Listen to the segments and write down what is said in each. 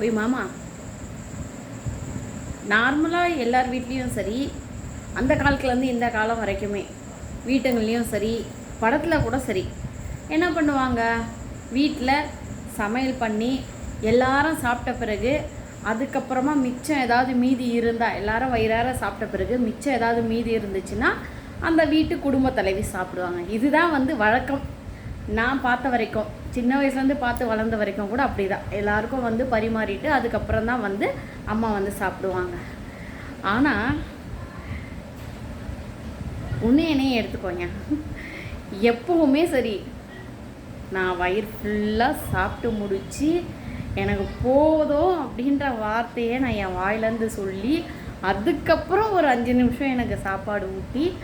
ஓய் மாமா. நார்மலாக எல்லார் வீட்லேயும் சரி அந்த காலத்துலேருந்து இந்த காலம் வரைக்குமே வீட்டுங்கள்லேயும் சரி படத்தில் கூட சரி. என்ன பண்ணுவாங்க? வீட்டில் சமையல் பண்ணி எல்லாரும் சாப்பிட்ட பிறகு அதுக்கப்புறமா மிச்சம் ஏதாவது மீதி இருந்தால் எல்லாரும் வயிறார சாப்பிட்ட பிறகு மிச்சம் ஏதாவது மீதி இருந்துச்சுன்னா அந்த வீட்டு குடும்ப தலைவி சாப்பிடுவாங்க. இதுதான் வந்து வழக்கம். நான் பார்த்த வரைக்கும் சின்ன வயசுலேருந்து பார்த்து வளர்ந்த வரைக்கும் கூட அப்படி தான் எல்லாருக்கும் வந்து பரிமாறிட்டு அதுக்கப்புறம் தான் வந்து அம்மா வந்து சாப்பிடுவாங்க. ஆனால் உன்னை எடுத்துக்கோங்க. எப்பவுமே சரி நான் வயிறு ஃபுல்லாக சாப்பிட்டு முடித்து எனக்கு போதும் அப்படின்ற வார்த்தையை நான் என் வாயிலேருந்து சொல்லி அதுக்கப்புறம் ஒரு அஞ்சு நிமிஷம் எனக்கு சாப்பாடு ஊட்டி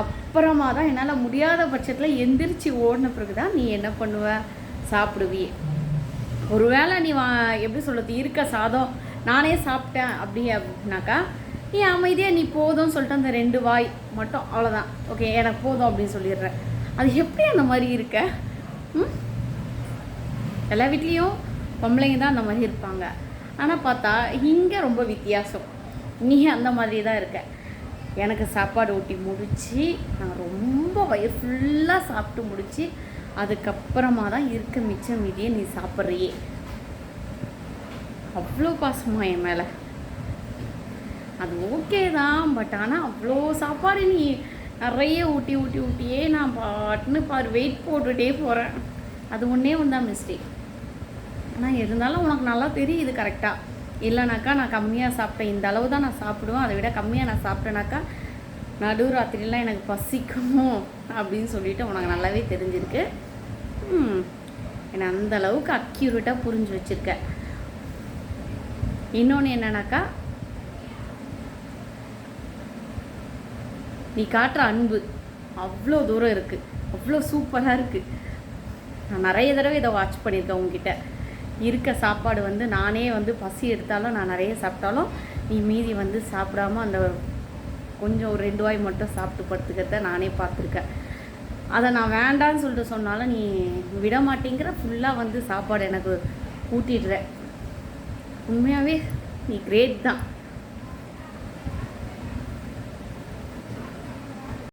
அப்புறமா தான் என்னால் முடியாத பட்சத்தில் எந்திரிச்சு ஓடின பிறகு தான் நீ என்ன பண்ணுவ? சாப்பிடுவியே. ஒருவேளை நீ வா எப்படி சொல்கிறது இருக்க சாதம் நானே சாப்பிட்டேன் அப்படி அப்படின்னாக்கா நீ அமைதியாக நீ போதும்னு சொல்லிட்டு அந்த ரெண்டு வாய் மட்டும் அவ்வளோதான் ஓகே எனக்கு போதும் அப்படின்னு சொல்லிடுறேன். அது எப்படி அந்த மாதிரி இருக்க? ம்? எல்லா வீட்லேயும் பொம்பளைங்க தான் அந்த மாதிரி இருப்பாங்க. ஆனால் பார்த்தா இங்கே ரொம்ப வித்தியாசம். நீ அந்த மாதிரி தான் இருக்க. எனக்கு சாப்பாடு ஊட்டி முடித்து நான் ரொம்ப வயிறு ஃபுல்லாக சாப்பிட்டு முடித்து அதுக்கப்புறமா தான் இருக்க மிச்சம் மீதியை நீ சாப்பிட்றியே. அவ்வளோ பாசமா என் மேலே. அது ஓகே தான் பட் ஆனால் அவ்வளோ சாப்பாடு நீ நிறைய ஊட்டி ஊட்டி ஊட்டியே நான் பாட்டுன்னு பாரு வெயிட் போட்டுகிட்டே போகிறேன் அது ஒன்றே ஒன்றா மிஸ்டேக் ஆனால் இருந்தாலும் உனக்கு நல்லா தெரியுது கரெக்டாக இல்லைனாக்கா நான் கம்மியாக சாப்பிட்டேன். இந்த அளவு தான் நான் சாப்பிடுவேன். அதை விட கம்மியாக நான் சாப்பிட்டேனாக்கா நடுராத்திரிலாம் எனக்கு பசிக்குமோ அப்படின்னு சொல்லிட்டு உனக்கு நல்லாவே தெரிஞ்சிருக்கு. என்னை அந்த அளவுக்கு அக்யூரேட்டாக புரிஞ்சு வச்சுருக்க. இன்னொன்று என்னன்னாக்கா நீ காட்டுற அன்பு அவ்வளோ தூரம் இருக்குது அவ்வளோ சூப்பராக இருக்குது நான் நிறைய தடவை இதை வாட்ச் பண்ணியிருக்கேன் உங்ககிட்ட இருக்க சாப்பாடு வந்து நானே வந்து பசி எடுத்தாலும் நான் நிறைய சாப்பிட்டாலும் நீ மீதி வந்து சாப்பிடாம அந்த கொஞ்சம் ஒரு ரெண்டு வாய் மட்டும் சாப்பிட்டு படுத்துக்கிறத நானே பார்த்துருக்கேன். அதை நான் வேண்டான்னு சொல்லிட்டு சொன்னாலும் நீ விட மாட்டேங்கிற ஃபுல்லாக வந்து சாப்பாடு எனக்கு ஊட்டிடுற. உண்மையாகவே நீ கிரேட் தான்.